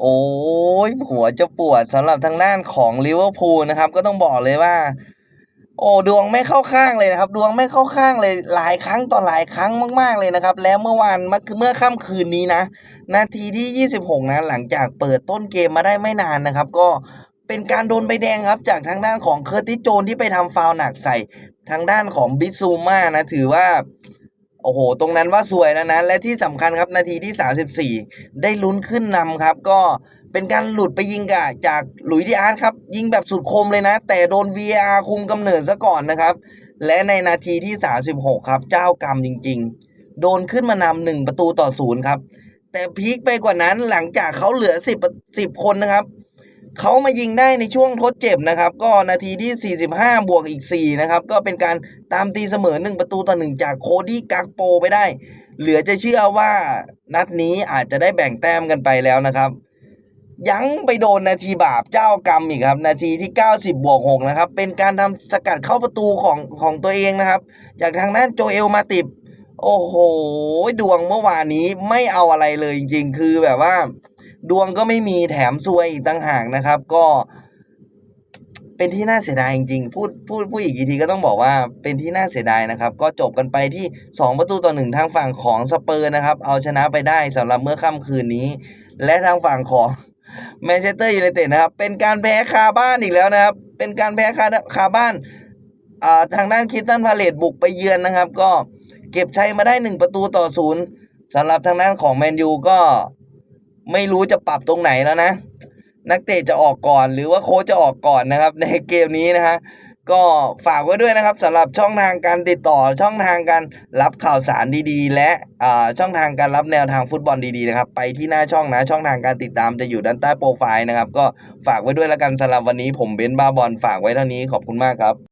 โอ้ยหัวจะปวดสำหรับทางด้านของลิเวอร์พูลนะครับ ก็ต้องบอกเลยว่า โอ้ดวงไม่เข้าข้างเลยนะครับ ดวงไม่เข้าข้างเลยหลายครั้งต่อหลายครั้งมาก ๆเลยนะครับ แล้วเมื่อวานเมื่อเมื่อค่ำคืนนี้นะ นาทีที่ 26 นะหลังจากเปิดต้นเกมมาได้ไม่นานนะครับ ก็เป็นการโดนใบแดงครับ จากทางด้านของเคอร์ติโจนที่ไปทำฟาวล์หนักใส่ทางด้านของบิซูมานะ ถือว่า โอ้โห ตรงนั้นว่าสวยแล้วนะ และที่สำคัญครับนาทีที่ 34 ได้ลุ้นขึ้นนำครับ ก็เป็นการหลุดไปยิงกะจากหลุยส์ดิอาร์ตครับ ยิงแบบสุดคมเลยนะ แต่โดน VR คุมกำเนิดซะก่อนนะครับ และในนาทีที่ 36 ครับ เจ้ากรรมจริง ๆ โดนขึ้นมานำหนึ่งประตูต่อศูนย์ครับ แต่พีคไปกว่านั้นหลังจากเขาเหลือ 10 10 คนนะครับ เขามายิงได้ในช่วงทดเจ็บนะครับ ก็นาทีที่ 45 บวกอีก 4 นะครับ ก็เป็นการตามตีเสมอ 1 ประตูต่อ 1 จากโคดี้กักโปไปได้ เหลือจะเชื่อว่านัดนี้อาจจะได้แบ่งแต้มกันไปแล้วนะครับยังไปโดนนาทีบาปเจ้ากรรมอีกครับ นาทีที่ 90 บวก 6 นะครับ เป็นการทำสกัดเข้าประตูของของตัวเองนะครับ จากทางด้านโจเอลมาติบ โอ้โห ดวงเมื่อวานนี้ไม่เอาอะไรเลยจริงๆ คือแบบว่า ดวงก็ไม่มีแถมซวยอีกต่างหากนะครับ ก็เป็นที่น่าเสียดายจริงๆ พูดพูดพูดอีกทีก็ต้องบอกว่าเป็นที่น่าเสียดายนะครับ ก็จบกันไปที่ 2 ประตูต่อ1ทางฝั่งของสเปอร์นะครับ เอาชนะไปได้สำหรับเมื่อค่ำคืนนี้ และทางฝั่งของแมนเชสเตอร์ยูไนเต็ดนะครับ เป็นการแพ้คาบ้านอีกแล้วนะครับ เป็นการแพ้คาคาบ้านอ่าทางด้านคิสตันพาเลตบุกไปเยือนนะครับ ก็เก็บชัยมาได้ 1 ประตูต่อศูนย์สำหรับทางด้านของแมนยูก็ ไม่รู้จะปรับตรงไหนแล้วนะ นักเตะจะออกก่อน หรือว่าโค้ชจะออกก่อนนะครับ ในเกมนี้นะฮะก็ฝากไว้ด้วยนะครับสำหรับช่องทางการติดต่อช่องทางการรับข่าวสารดีๆ และอ่าช่องทางการรับแนวทางฟุตบอลดีๆนะครับไปที่หน้าช่องนะช่องทางการติดตามจะอยู่ด้านใต้โปรไฟล์นะครับ ก็ฝากไว้ด้วยแล้วกันสำหรับวันนี้ผมเบนซ์บ้าบอลฝากไว้เท่านี้ขอบคุณมากครับ